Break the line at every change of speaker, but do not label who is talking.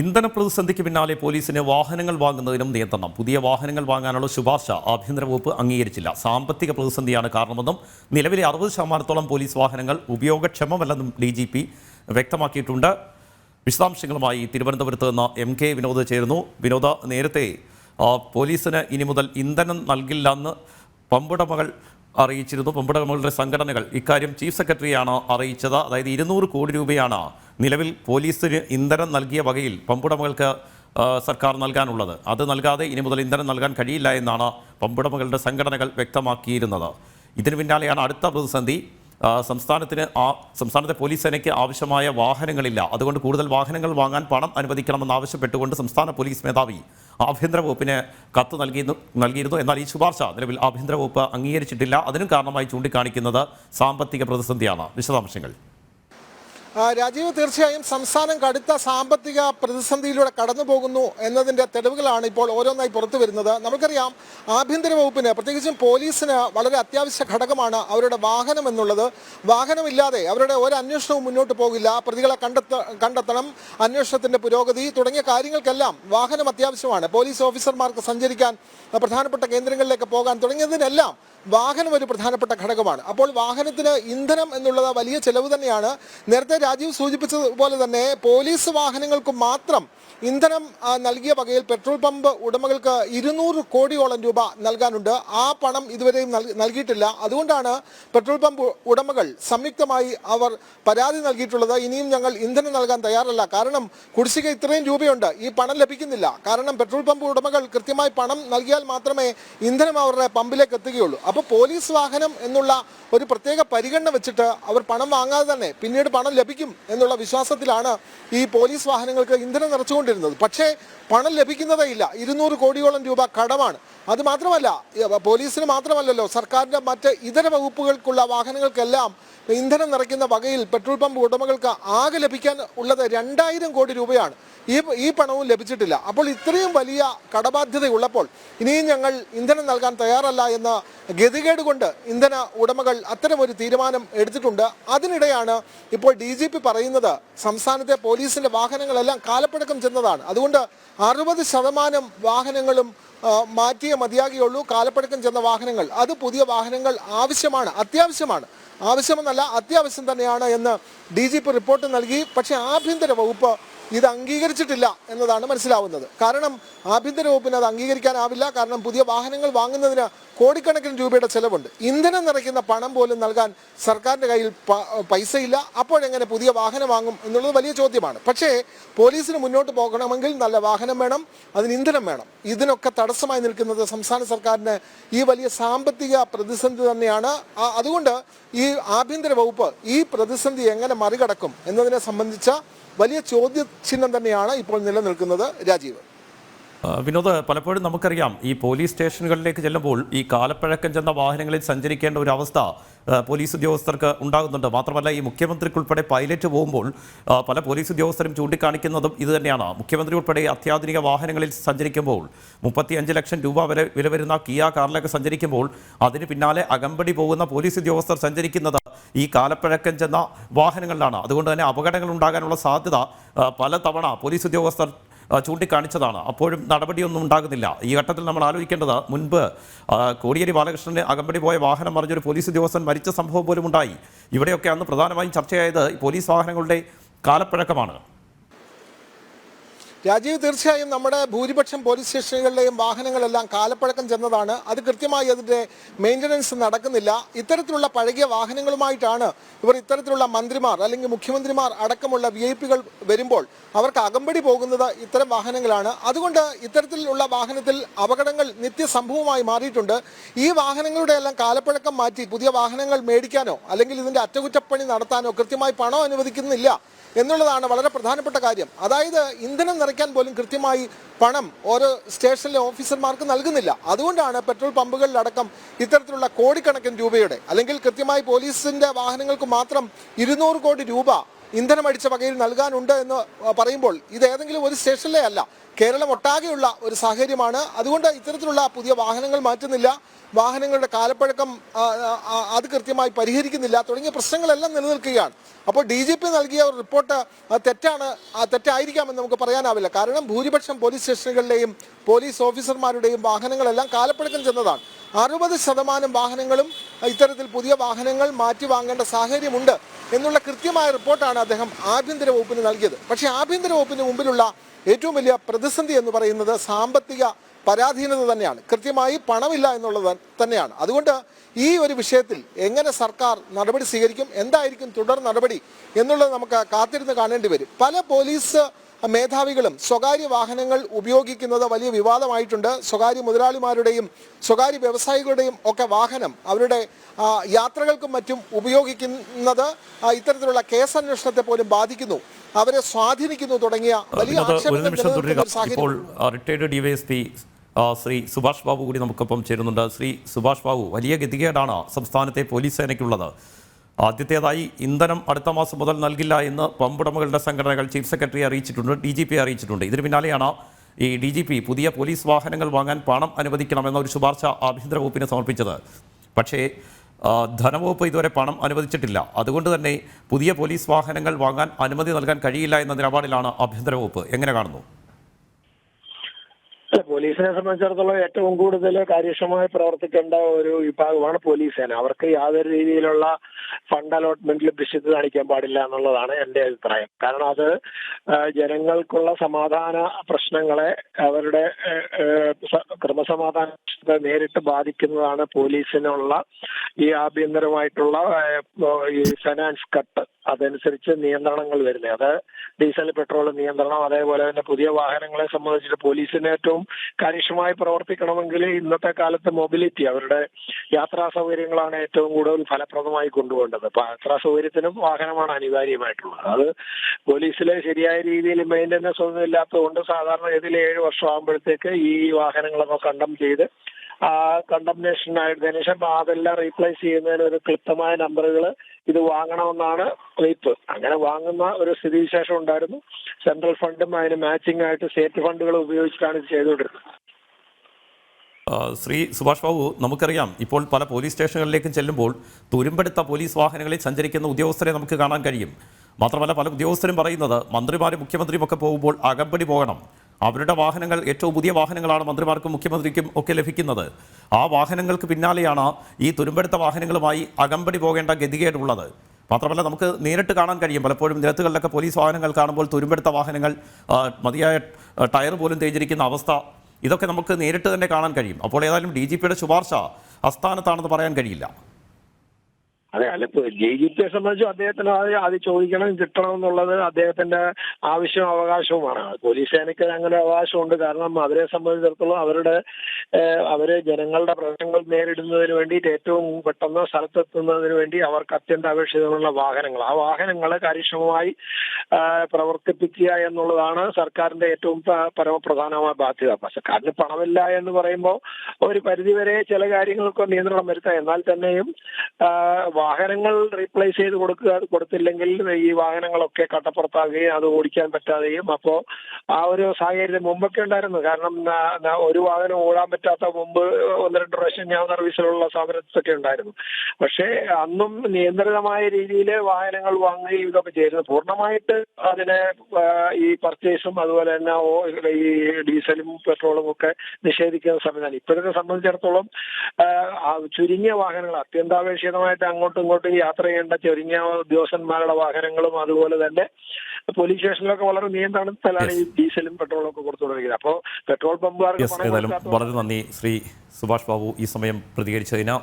ഇന്ധന പ്രതിസന്ധിക്ക് പിന്നാലെ പോലീസിന് വാഹനങ്ങൾ വാങ്ങുന്നതിനും നിയന്ത്രണം. പുതിയ വാഹനങ്ങൾ വാങ്ങാനുള്ള ശുപാർശ ആഭ്യന്തര വകുപ്പ് അംഗീകരിച്ചില്ല. സാമ്പത്തിക പ്രതിസന്ധിയാണ് കാരണമെന്നും നിലവിലെ അറുപത് ശതമാനത്തോളം പോലീസ് വാഹനങ്ങൾ ഉപയോഗക്ഷമമല്ലെന്നും ഡി ജി പി വ്യക്തമാക്കിയിട്ടുണ്ട്. വിശദാംശങ്ങളുമായി തിരുവനന്തപുരത്ത് നിന്ന് എം കെ വിനോദ് ചേരുന്നു. വിനോദ നേരത്തെ പോലീസിന് ഇനി മുതൽ ഇന്ധനം നൽകില്ലെന്ന് പമ്പുടമകൾ അറിയിച്ചിരുന്നു. പമ്പുടമകളുടെ സംഘടനകൾ ഇക്കാര്യം ചീഫ് സെക്രട്ടറിയാണ് അറിയിച്ചത്. അതായത് ഇരുന്നൂറ് കോടി രൂപയാണ് നിലവിൽ പോലീസിന് ഇന്ധനം നൽകിയ വകയിൽ പമ്പുടമകൾക്ക് സർക്കാർ നൽകാനുള്ളത്. അത് നൽകാതെ ഇനി മുതൽ ഇന്ധനം നൽകാൻ കഴിയില്ല എന്നാണ് പമ്പുടമകളുടെ സംഘടനകൾ വ്യക്തമാക്കിയിരുന്നത്. ഇതിന് പിന്നാലെയാണ് അടുത്ത പ്രതിസന്ധി. സംസ്ഥാനത്തിന് ആ സംസ്ഥാനത്തെ പോലീസ് സേനയ്ക്ക് ആവശ്യമായ വാഹനങ്ങളില്ല. അതുകൊണ്ട് കൂടുതൽ വാഹനങ്ങൾ വാങ്ങാൻ പണം അനുവദിക്കണമെന്ന് ആവശ്യപ്പെട്ടുകൊണ്ട് സംസ്ഥാന പോലീസ് മേധാവി ആഭ്യന്തര വകുപ്പിന് കത്ത് നൽകിയിരുന്നു നൽകിയിരുന്നു. എന്നാൽ ഈ ശുപാർശ നിലവിൽ ആഭ്യന്തര വകുപ്പ് അംഗീകരിച്ചിട്ടില്ല. അതിനും കാരണമായി ചൂണ്ടിക്കാണിക്കുന്നത് സാമ്പത്തിക പ്രതിസന്ധിയാണ്. വിശദാംശങ്ങൾ.
രാജീവ് തീർച്ചയായും സംസ്ഥാനം കടുത്ത സാമ്പത്തിക പ്രതിസന്ധിയിലൂടെ കടന്നു പോകുന്നു എന്നതിന്റെ തെളിവുകളാണ് ഇപ്പോൾ ഓരോന്നായി പുറത്തു വരുന്നത്. നമുക്കറിയാം ആഭ്യന്തര വകുപ്പിന് പ്രത്യേകിച്ചും പോലീസിന് വളരെ അത്യാവശ്യ ഘടകമാണ് അവരുടെ വാഹനം എന്നുള്ളത്. വാഹനമില്ലാതെ അവരുടെ ഒരു അന്വേഷണവും മുന്നോട്ട് പോകില്ല. പ്രതികളെ കണ്ടെത്ത കണ്ടെത്തണം അന്വേഷണത്തിന്റെ പുരോഗതി തുടങ്ങിയ കാര്യങ്ങൾക്കെല്ലാം വാഹനം അത്യാവശ്യമാണ്. പോലീസ് ഓഫീസർമാർക്ക് സഞ്ചരിക്കാൻ പ്രധാനപ്പെട്ട കേന്ദ്രങ്ങളിലേക്ക് പോകാൻ തുടങ്ങിയതിനെല്ലാം വാഹനം ഒരു പ്രധാനപ്പെട്ട ഘടകമാണ്. അപ്പോൾ വാഹനത്തിന് ഇന്ധനം എന്നുള്ളത് വലിയ ചെലവ് തന്നെയാണ്. നേരത്തെ രാജീവ് സൂചിപ്പിച്ചതുപോലെ തന്നെ പോലീസ് വാഹനങ്ങൾക്ക് മാത്രം ഇന്ധനം നൽകിയ വകയിൽ പെട്രോൾ പമ്പ് ഉടമകൾക്ക് ഇരുന്നൂറ് കോടിയോളം രൂപ നൽകാനുണ്ട്. ആ പണം ഇതുവരെയും നൽ- നൽകിയിട്ടില്ല. അതുകൊണ്ടാണ് പെട്രോൾ പമ്പ് ഉടമകൾ സംയുക്തമായി അവർ പരാതി നൽകിയിട്ടുള്ളത്. ഇനിയും ഞങ്ങൾ ഇന്ധനം നൽകാൻ തയ്യാറല്ല. കാരണം കുടിശ്ശിക ഇത്രയും രൂപയുണ്ട്. ഈ പണം ലഭിക്കുന്നില്ല. കാരണം പെട്രോൾ പമ്പ് ഉടമകൾ കൃത്യമായി പണം നൽകിയാൽ മാത്രമേ ഇന്ധനം അവരുടെ പമ്പിലേക്ക് എത്തുകയുള്ളൂ. അപ്പോൾ പോലീസ് വാഹനം എന്നുള്ള ഒരു പ്രത്യേക പരിഗണന വെച്ചിട്ട് അവർ പണം വാങ്ങാതെ തന്നെ പിന്നീട് പണം ലഭിക്കും എന്നുള്ള വിശ്വാസത്തിലാണ് ഈ പോലീസ് വാഹനങ്ങൾക്ക് ഇന്ധനം നിറച്ചുകൊണ്ടിരുന്നത്. പക്ഷേ പണം ലഭിക്കുന്നതേ ഇല്ല. ഇരുന്നൂറ് കോടിയോളം രൂപ കടമാണ്. അത് മാത്രമല്ല പോലീസിന് മാത്രമല്ലല്ലോ സർക്കാരിന്റെ മറ്റ് ഇതര വകുപ്പുകൾക്കുള്ള വാഹനങ്ങൾക്കെല്ലാം ഇന്ധനം നിറയ്ക്കുന്ന വകയിൽ പെട്രോൾ പമ്പ് ഉടമകൾക്ക് ആകെ ലഭിക്കാൻ ഉള്ളത് രണ്ടായിരം കോടി രൂപയാണ്. ഈ ഈ പണവും ലഭിച്ചിട്ടില്ല. അപ്പോൾ ഇത്രയും വലിയ കടബാധ്യതയുള്ളപ്പോൾ ഇനിയും ഞങ്ങൾ ഇന്ധനം നൽകാൻ തയ്യാറല്ല എന്ന ഗതികേട് കൊണ്ട് ഇന്ധന ഉടമകൾ അത്തരമൊരു തീരുമാനം എടുത്തിട്ടുണ്ട്. അതിനിടെയാണ് ഇപ്പോൾ ഡി ജി പി പറയുന്നത് സംസ്ഥാനത്തെ പോലീസിന്റെ വാഹനങ്ങളെല്ലാം കാലപ്പഴക്കം ചെന്നതാണ്. അതുകൊണ്ട് അറുപത് ശതമാനം വാഹനങ്ങളും മാറ്റിയേ മതിയാകുകയുള്ളൂ കാലപ്പഴക്കം ചെന്ന വാഹനങ്ങൾ. അത് പുതിയ വാഹനങ്ങൾ ആവശ്യമാണ് അത്യാവശ്യമാണ്. ആവശ്യമെന്നല്ല അത്യാവശ്യം തന്നെയാണ് എന്ന് ഡി ജി പി റിപ്പോർട്ട് നൽകി. പക്ഷേ ആഭ്യന്തര വകുപ്പ് ഇത് അംഗീകരിച്ചിട്ടില്ല എന്നതാണ് മനസ്സിലാവുന്നത്. കാരണം ആഭ്യന്തര വകുപ്പിന് അത് അംഗീകരിക്കാനാവില്ല. കാരണം പുതിയ വാഹനങ്ങൾ വാങ്ങുന്നതിന് കോടിക്കണക്കിന് രൂപയുടെ ചെലവുണ്ട്. ഇന്ധനം നിറയ്ക്കുന്ന പണം പോലും നൽകാൻ സർക്കാരിന്റെ കയ്യിൽ പൈസയില്ല. അപ്പോഴെങ്ങനെ പുതിയ വാഹനം വാങ്ങും എന്നുള്ളത് വലിയ ചോദ്യമാണ്. പക്ഷേ പോലീസിന് മുന്നോട്ട് പോകണമെങ്കിൽ നല്ല വാഹനം വേണം അതിന് ഇന്ധനം വേണം. ഇതിനൊക്കെ തടസ്സമായി നിൽക്കുന്നത് സംസ്ഥാന സർക്കാരിന് ഈ വലിയ സാമ്പത്തിക പ്രതിസന്ധി തന്നെയാണ്. അതുകൊണ്ട് ഈ ആഭ്യന്തര വകുപ്പ് ഈ പ്രതിസന്ധി എങ്ങനെ മറികടക്കും എന്നതിനെ സംബന്ധിച്ച വലിയ ചോദ്യചിഹ്നം തന്നെയാണ് ഇപ്പോൾ നിലനിൽക്കുന്നത് രാജീവ്.
വിനോദ് പലപ്പോഴും നമുക്കറിയാം ഈ പോലീസ് സ്റ്റേഷനുകളിലേക്ക് ചെല്ലുമ്പോൾ ഈ കാലപ്പഴക്കം ചെന്ന വാഹനങ്ങളിൽ സഞ്ചരിക്കേണ്ട ഒരു അവസ്ഥ പോലീസ് ഉദ്യോഗസ്ഥർക്ക് ഉണ്ടാകുന്നുണ്ട്. മാത്രമല്ല ഈ മുഖ്യമന്ത്രിക്കുൾപ്പെടെ പൈലറ്റ് പോകുമ്പോൾ പല പോലീസ് ഉദ്യോഗസ്ഥരും ചൂണ്ടിക്കാണിക്കുന്നതും ഇത് തന്നെയാണ്. മുഖ്യമന്ത്രി ഉൾപ്പെടെ അത്യാധുനിക വാഹനങ്ങളിൽ സഞ്ചരിക്കുമ്പോൾ മുപ്പത്തി അഞ്ച് ലക്ഷം രൂപ വരെ വില വരുന്ന കിയ കാറിലൊക്കെ സഞ്ചരിക്കുമ്പോൾ അതിന് പിന്നാലെ അകമ്പടി പോകുന്ന പോലീസ് ഉദ്യോഗസ്ഥർ സഞ്ചരിക്കുന്നത് ഈ കാലപ്പഴക്കം ചെന്ന വാഹനങ്ങളിലാണ്. അതുകൊണ്ട് തന്നെ അപകടങ്ങൾ ഉണ്ടാകാനുള്ള സാധ്യത പല തവണ പോലീസ് ഉദ്യോഗസ്ഥർ ചൂണ്ടിക്കാണിച്ചതാണ്. അപ്പോഴും നടപടിയൊന്നും ഉണ്ടാകുന്നില്ല. ഈ ഘട്ടത്തിൽ നമ്മൾ ആലോചിക്കേണ്ടത് മുൻപ് കോടിയേരി ബാലകൃഷ്ണന് അകമ്പടി പോയ വാഹനം മറിഞ്ഞൊരു പോലീസ് ഉദ്യോഗസ്ഥൻ മരിച്ച സംഭവം പോലും ഉണ്ടായി ഇവിടെയൊക്കെ അന്ന് പ്രധാനമായും ചർച്ചയായത് പോലീസ് വാഹനങ്ങളുടെ കാലപ്പഴക്കമാണ്.
രാജീവ് തീർച്ചയായും നമ്മുടെ ഭൂരിപക്ഷം പോലീസ് സ്റ്റേഷനുകളിലെയും വാഹനങ്ങളെല്ലാം കാലപ്പഴക്കം ചെന്നതാണ്. അത് കൃത്യമായി അതിന്റെ മെയിന്റനൻസ് നടക്കുന്നില്ല. ഇത്തരത്തിലുള്ള പഴകിയ വാഹനങ്ങളുമായിട്ടാണ് ഇവർ ഇത്തരത്തിലുള്ള മന്ത്രിമാർ അല്ലെങ്കിൽ മുഖ്യമന്ത്രിമാർ അടക്കമുള്ള വി വരുമ്പോൾ അവർക്ക് അകമ്പടി പോകുന്നത് ഇത്തരം വാഹനങ്ങളാണ്. അതുകൊണ്ട് ഇത്തരത്തിലുള്ള വാഹനത്തിൽ അപകടങ്ങൾ നിത്യസംഭവമായി മാറിയിട്ടുണ്ട്. ഈ വാഹനങ്ങളുടെ എല്ലാം കാലപ്പഴക്കം മാറ്റി പുതിയ വാഹനങ്ങൾ മേടിക്കാനോ അല്ലെങ്കിൽ ഇതിന്റെ അറ്റകുറ്റപ്പണി നടത്താനോ കൃത്യമായി പണം അനുവദിക്കുന്നില്ല എന്നുള്ളതാണ് വളരെ പ്രധാനപ്പെട്ട കാര്യം. അതായത് ഇന്ധനം നിറയ്ക്കാൻ പോലും കൃത്യമായി പണം ഓരോ സ്റ്റേഷനിലെ ഓഫീസർമാർക്ക് നൽകുന്നില്ല. അതുകൊണ്ടാണ് പെട്രോൾ പമ്പുകളിലടക്കം ഇത്തരത്തിലുള്ള കോടിക്കണക്കിന് രൂപയുടെ അല്ലെങ്കിൽ കൃത്യമായി പോലീസിന്റെ വാഹനങ്ങൾക്ക് മാത്രം ഇരുന്നൂറ് കോടി രൂപ ഇന്ധനമടിച്ച വകയിൽ നൽകാനുണ്ട് എന്ന് പറയുമ്പോൾ ഇത് ഏതെങ്കിലും ഒരു സ്റ്റേഷനിലെ അല്ല. കേരളം ഒട്ടാകെയുള്ള ഒരു സാഹചര്യമാണ്. അതുകൊണ്ട് ഇത്തരത്തിലുള്ള പുതിയ വാഹനങ്ങൾ മാറ്റുന്നില്ല. വാഹനങ്ങളുടെ കാലപ്പഴക്കം അത് കൃത്യമായി പരിഹരിക്കുന്നില്ല. തുടങ്ങിയ പ്രശ്നങ്ങളെല്ലാം നിലനിൽക്കുകയാണ്. അപ്പോൾ ഡി ജി പി നൽകിയ ഒരു റിപ്പോർട്ട് തെറ്റാണ് തെറ്റായിരിക്കാമെന്ന് നമുക്ക് പറയാനാവില്ല. കാരണം ഭൂരിപക്ഷം പോലീസ് സ്റ്റേഷനുകളിലെയും പോലീസ് ഓഫീസർമാരുടെയും വാഹനങ്ങളെല്ലാം കാലപ്പഴക്കം ചെന്നതാണ്. അറുപത് ശതമാനം വാഹനങ്ങളും ഇത്തരത്തിൽ പുതിയ വാഹനങ്ങൾ മാറ്റി വാങ്ങേണ്ട സാഹചര്യമുണ്ട്. എന്നുള്ള കൃത്യമായ റിപ്പോർട്ടാണ് അദ്ദേഹം ആഭ്യന്തര വകുപ്പിന് നൽകിയത്. പക്ഷേ ആഭ്യന്തര വകുപ്പിന് മുമ്പിലുള്ള ഏറ്റവും വലിയ പ്രതിസന്ധി എന്ന് പറയുന്നത് സാമ്പത്തിക പരാധീനത തന്നെയാണ്. കൃത്യമായി പണമില്ല എന്നുള്ളത് തന്നെയാണ്. അതുകൊണ്ട് ഈ ഒരു വിഷയത്തിൽ എങ്ങനെ സർക്കാർ നടപടി സ്വീകരിക്കും എന്തായിരിക്കും തുടർ നടപടി എന്നുള്ളത് നമുക്ക് കാത്തിരുന്ന് കാണേണ്ടി വരും. പല പോലീസ് മേധാവികളും സ്വകാര്യ വാഹനങ്ങൾ ഉപയോഗിക്കുന്നത് വലിയ വിവാദമായിട്ടുണ്ട്. സ്വകാര്യ മുതലാളിമാരുടെയും സ്വകാര്യ വ്യവസായികളുടെയും ഒക്കെ വാഹനം അവരുടെ യാത്രകൾക്കും മറ്റും ഉപയോഗിക്കുന്നത് ഇത്തരത്തിലുള്ള ഇത്തരത്തിലുള്ള കേസന്വേഷണത്തെ പോലും ബാധിക്കുന്നു. അവരെ സ്വാധീനിക്കുന്നു തുടങ്ങിയ വലിയ
റിട്ടയർഡ് ഡിവൈഎസ്പി ശ്രീ സുഭാഷ് ബാബു കൂടി നമുക്കൊപ്പം ചേരുന്നുണ്ട്. ശ്രീ സുഭാഷ് ബാബു വലിയ ഗതികേടാണ് സംസ്ഥാനത്തെ പോലീസ് സേനയ്ക്കുള്ളത്. ആദ്യത്തേതായി ഇന്ധനം അടുത്ത മാസം മുതൽ നൽകില്ല എന്ന് പമ്പുടമകളുടെ സംഘടനകൾ ചീഫ് സെക്രട്ടറി അറിയിച്ചിട്ടുണ്ട് ഡി ജി പി അറിയിച്ചിട്ടുണ്ട്. ഇതിന് പിന്നാലെയാണ് ഈ ഡി ജി പി പുതിയ പോലീസ് വാഹനങ്ങൾ വാങ്ങാൻ പണം അനുവദിക്കണമെന്ന ഒരു ശുപാർശ ആഭ്യന്തര വകുപ്പിന് സമർപ്പിച്ചത്. പക്ഷേ ധനവകുപ്പ് ഇതുവരെ പണം അനുവദിച്ചിട്ടില്ല. അതുകൊണ്ട് തന്നെ പുതിയ പോലീസ് വാഹനങ്ങൾ വാങ്ങാൻ അനുമതി നൽകാൻ കഴിയില്ല എന്ന നിലപാടിലാണ് ആഭ്യന്തര വകുപ്പ്. എങ്ങനെ കാണുന്നു?
പോലീസിനെ സംബന്ധിച്ചിടത്തോളം ഏറ്റവും കൂടുതൽ കാര്യക്ഷമമായി പ്രവർത്തിക്കേണ്ട ഒരു വിഭാഗമാണ് പോലീസ് സേന അവർക്ക് യാതൊരു രീതിയിലുള്ള ഫണ്ട് അലോട്ട്മെന്റിൽ പിശുക്ക് കാണിക്കാൻ പാടില്ല എന്നുള്ളതാണ് എന്റെ അഭിപ്രായം. കാരണം അത് ജനങ്ങൾക്കുള്ള സമാധാന പ്രശ്നങ്ങളെ അവരുടെ ക്രമസമാധാന നേരിട്ട് ബാധിക്കുന്നതാണ് പോലീസിനുള്ള ഈ ആഭ്യന്തരമായിട്ടുള്ള ഈ ഫിനാൻസ് കട്ട് അതനുസരിച്ച് നിയന്ത്രണങ്ങൾ വരുന്നത്. അത് ഡീസൽ പെട്രോൾ നിയന്ത്രണം അതേപോലെ തന്നെ പുതിയ വാഹനങ്ങളെ സംബന്ധിച്ചിട്ട് പോലീസിന് ഏറ്റവും കാര്യക്ഷമമായി പ്രവർത്തിക്കണമെങ്കിൽ ഇന്നത്തെ കാലത്ത് മൊബിലിറ്റി അവരുടെ യാത്രാ സൗകര്യങ്ങളാണ് ഏറ്റവും കൂടുതൽ ഫലപ്രദമായി കൊണ്ടുപോകേണ്ടത്. അപ്പൊ യാത്രാ സൗകര്യത്തിനും വാഹനമാണ് അനിവാര്യമായിട്ടുള്ളത്. അത് പോലീസിലെ ശരിയായ രീതിയിൽ മെയിന്റനൻസ് ഒന്നും ഇല്ലാത്തതുകൊണ്ട് സാധാരണ ഇതിൽ ഏഴ് വർഷം ആകുമ്പോഴത്തേക്ക് ഈ വാഹനങ്ങളൊക്കെ കണ്ടം ചെയ്ത് ആ കണ്ടംനേഷൻ ആയതിനു ശേഷം അതെല്ലാം റീപ്ലേസ് ചെയ്യുന്നതിന് ഒരു ക്ലിപ്തമായ നമ്പറുകൾ ഇത് വാങ്ങണമെന്നാണ് വെയ്പ്പ് അങ്ങനെ വാങ്ങുന്ന ഒരു സ്ഥിതിവിശേഷം ഉണ്ടായിരുന്നു. സെൻട്രൽ ഫണ്ടും അതിന് മാച്ചിങ് ആയിട്ട് സ്റ്റേറ്റ് ഫണ്ടുകൾ ഉപയോഗിച്ചിട്ടാണ് ഇത് ചെയ്തുകൊണ്ടിരുന്നത്.
ശ്രീ സുഭാഷ് ബാബു നമുക്കറിയാം. ഇപ്പോൾ പല പോലീസ് സ്റ്റേഷനുകളിലേക്കും ചെല്ലുമ്പോൾ തുരുമ്പെടുത്ത പോലീസ് വാഹനങ്ങളിൽ സഞ്ചരിക്കുന്ന ഉദ്യോഗസ്ഥരെ നമുക്ക് കാണാൻ കഴിയും. മാത്രമല്ല പല ഉദ്യോഗസ്ഥരും പറയുന്നത് മന്ത്രിമാരും മുഖ്യമന്ത്രിയും ഒക്കെ പോകുമ്പോൾ അകമ്പടി പോകണം. അവരുടെ വാഹനങ്ങൾ ഏറ്റവും പുതിയ വാഹനങ്ങളാണ് മന്ത്രിമാർക്കും മുഖ്യമന്ത്രിക്കും ഒക്കെ ലഭിക്കുന്നത്. ആ വാഹനങ്ങൾക്ക് പിന്നാലെയാണ് ഈ തുരുമ്പെടുത്ത വാഹനങ്ങളുമായി അകമ്പടി പോകേണ്ട ഗതികേടുള്ളത്. മാത്രമല്ല നമുക്ക് നേരിട്ട് കാണാൻ കഴിയും. പലപ്പോഴും നിരത്തുകളിലൊക്കെ പോലീസ് വാഹനങ്ങൾ കാണുമ്പോൾ തുരുമ്പെടുത്ത വാഹനങ്ങൾ മതിയായ ടയർ പോലും തേഞ്ഞിരിക്കുന്ന അവസ്ഥ. ഇതൊക്കെ നമുക്ക് നേരിട്ട് തന്നെ കാണാൻ കഴിയും. അപ്പോൾ ഏതായാലും ഡി ജി പിയുടെ ശുപാർശ അസ്ഥാനത്താണെന്ന് പറയാൻ കഴിയില്ല.
അതെ അല്ല ജെ ജി പിയെ സംബന്ധിച്ചും അദ്ദേഹത്തിന് അത് ചോദിക്കണം കിട്ടണം എന്നുള്ളത് അദ്ദേഹത്തിന്റെ ആവശ്യവും അവകാശവുമാണ്. പോലീസ് സേനയ്ക്ക് അങ്ങനെ അവകാശമുണ്ട്. കാരണം അവരെ സംബന്ധിച്ചിടത്തോളം അവരുടെ അവർ ജനങ്ങളുടെ പ്രശ്നങ്ങൾ നേരിടുന്നതിന് വേണ്ടിയിട്ട് ഏറ്റവും പെട്ടെന്ന് സ്ഥലത്തെത്തുന്നതിന് വേണ്ടി അവർക്ക് അത്യന്താപേക്ഷിതമുള്ള വാഹനങ്ങൾ. ആ വാഹനങ്ങളെ കാര്യക്ഷമമായി പ്രവർത്തിപ്പിക്കുക എന്നുള്ളതാണ് സർക്കാരിന്റെ ഏറ്റവും പരമപ്രധാനമായ ബാധ്യത. സർക്കാരിന് പണമില്ല എന്ന് പറയുമ്പോൾ ഒരു പരിധിവരെ ചില കാര്യങ്ങൾക്ക് നിയന്ത്രണം വരുത്താം. എന്നാൽ തന്നെയും വാഹനങ്ങൾ റീപ്ലേസ് ചെയ്ത് കൊടുക്കുക കൊടുത്തില്ലെങ്കിൽ ഈ വാഹനങ്ങളൊക്കെ കട്ടപ്പുറത്താകുകയും അത് ഓടിക്കാൻ പറ്റാതെയും. അപ്പോ ആ ഒരു സാഹചര്യം മുമ്പൊക്കെ ഉണ്ടായിരുന്നു. കാരണം ഒരു വാഹനം ഓടാൻ പറ്റാത്ത മുമ്പ് ഒന്ന് രണ്ട് പ്രാവശ്യം ഞാൻ സർവീസിലുള്ള സമരത്തൊക്കെ ഉണ്ടായിരുന്നു. പക്ഷേ അന്നും നിയന്ത്രിതമായ രീതിയിൽ വാഹനങ്ങൾ വാങ്ങുകയും ഇതൊക്കെ ചെയ്തിരുന്നു. പൂർണമായിട്ട് അതിനെ ഈ പർച്ചേസും അതുപോലെ തന്നെ ഈ ഡീസലും പെട്രോളും ഒക്കെ നിഷേധിക്കുന്ന സംവിധാനം. ഇപ്പോഴത്തെ സംബന്ധിച്ചിടത്തോളം ചുരുങ്ങിയ വാഹനങ്ങൾ അത്യന്താപേക്ഷിതമായിട്ട് അങ്ങോട്ടും ഇങ്ങോട്ടും യാത്ര ചെയ്യേണ്ട ചെറിയ ഉദ്യോഗസ്ഥന്മാരുടെ വാഹനങ്ങളും അതുപോലെ തന്നെ പോലീസ് സ്റ്റേഷനിലൊക്കെ വളരെ നിയന്ത്രണത്തിലാണ് ഈ ഡീസലും പെട്രോളും ഒക്കെ കൊടുത്തുകൊണ്ടിരിക്കുന്നത്. അപ്പോൾ പെട്രോൾ പമ്പുകാർക്ക്
വളരെ നന്ദി ശ്രീ സുഭാഷ് ബാബു ഈ സമയം പ്രതികരിച്ചതിന്.